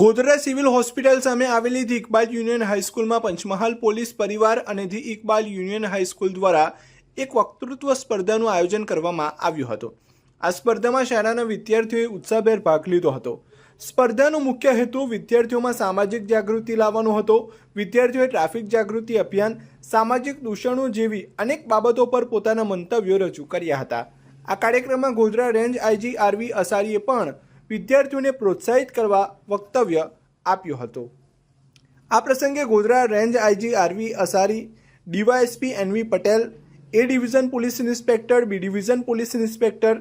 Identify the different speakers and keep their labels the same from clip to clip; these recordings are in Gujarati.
Speaker 1: ગોધરા સિવિલ હોસ્પિટલ સામે આવેલી ધી ઇકબાલ યુનિયન હાઈસ્કૂલમાં પંચમહાલ પોલીસ પરિવાર અને ધી ઇકબાલ યુનિયન હાઈસ્કૂલ દ્વારા એક વક્તૃત્વ સ્પર્ધાનું આયોજન કરવામાં આવ્યું હતું. આ સ્પર્ધામાં શાળાના વિદ્યાર્થીઓએ ઉત્સાહભેર ભાગ લીધો હતો. સ્પર્ધાનો મુખ્ય હેતુ વિદ્યાર્થીઓમાં સામાજિક જાગૃતિ લાવવાનો હતો. વિદ્યાર્થીઓએ ટ્રાફિક જાગૃતિ અભિયાન, સામાજિક દૂષણો જેવી અનેક બાબતો પર પોતાના મંતવ્યો રજૂ કર્યા હતા. આ કાર્યક્રમમાં ગોધરા રેન્જ આઈજી આરવી અસારીએ પણ વિદ્યાર્થીઓને પ્રોત્સાહિત કરવા વક્તવ્ય આપ્યું હતું. આ પ્રસંગે Godhra range IG RV Asari, DYSP NV Patel, A division police inspector, B division police inspector,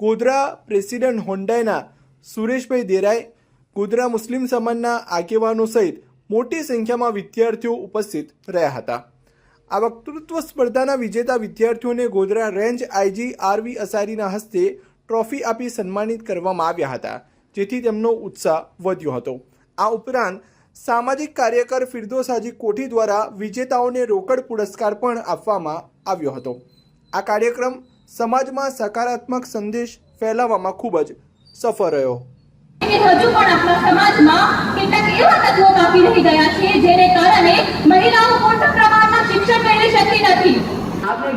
Speaker 1: Godhra president હોન્ડાઈના Sureshbhai દેરાય, Godhra મુસ્લિમ સમાજના આગેવાનો સહિત મોટી સંખ્યામાં વિદ્યાર્થીઓ ઉપસ્થિત રહ્યા હતા. આ વક્તૃત્વ સ્પર્ધાના વિજેતા વિદ્યાર્થીઓને ગોધરા રેન્જ આઈજી આરવી અસારીના હસ્તે ટ્રોફી આપી સન્માનિત કરવામાં આવ્યા હતા, જેથી તેમનો ઉત્સાહ વધ્યો હતો. આ ઉપરાંત, સામાજિક કાર્યકર ફિરદોસ હાજી કોઠી દ્વારા વિજેતાઓને રોકડ પુરસ્કાર પણ આપવામાં આવ્યો હતો. આ કાર્યક્રમ સમાજમાં સકારાત્મક સંદેશ ફેલાવવામાં ખૂબ જ સફળ રહ્યો.
Speaker 2: હજુ પણ આપણા સમાજમાં કેટલાક એવા તત્વો બાકી રહી ગયા છે, જેને કારણે મહિલાઓ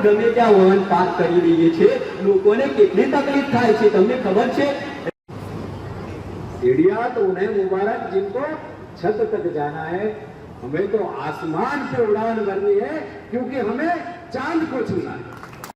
Speaker 3: ગમે ત્યાં વાહન પાર્ક કરી દઈએ છીએ લોકોને કેટલી તકલીફ થાય છે તમને ખબર છે सीढ़िया तो उन्हें मुबारक जिनको छत तक जाना है हमें तो आसमान पे उड़ान भरनी है क्योंकि हमें चांद को छूना है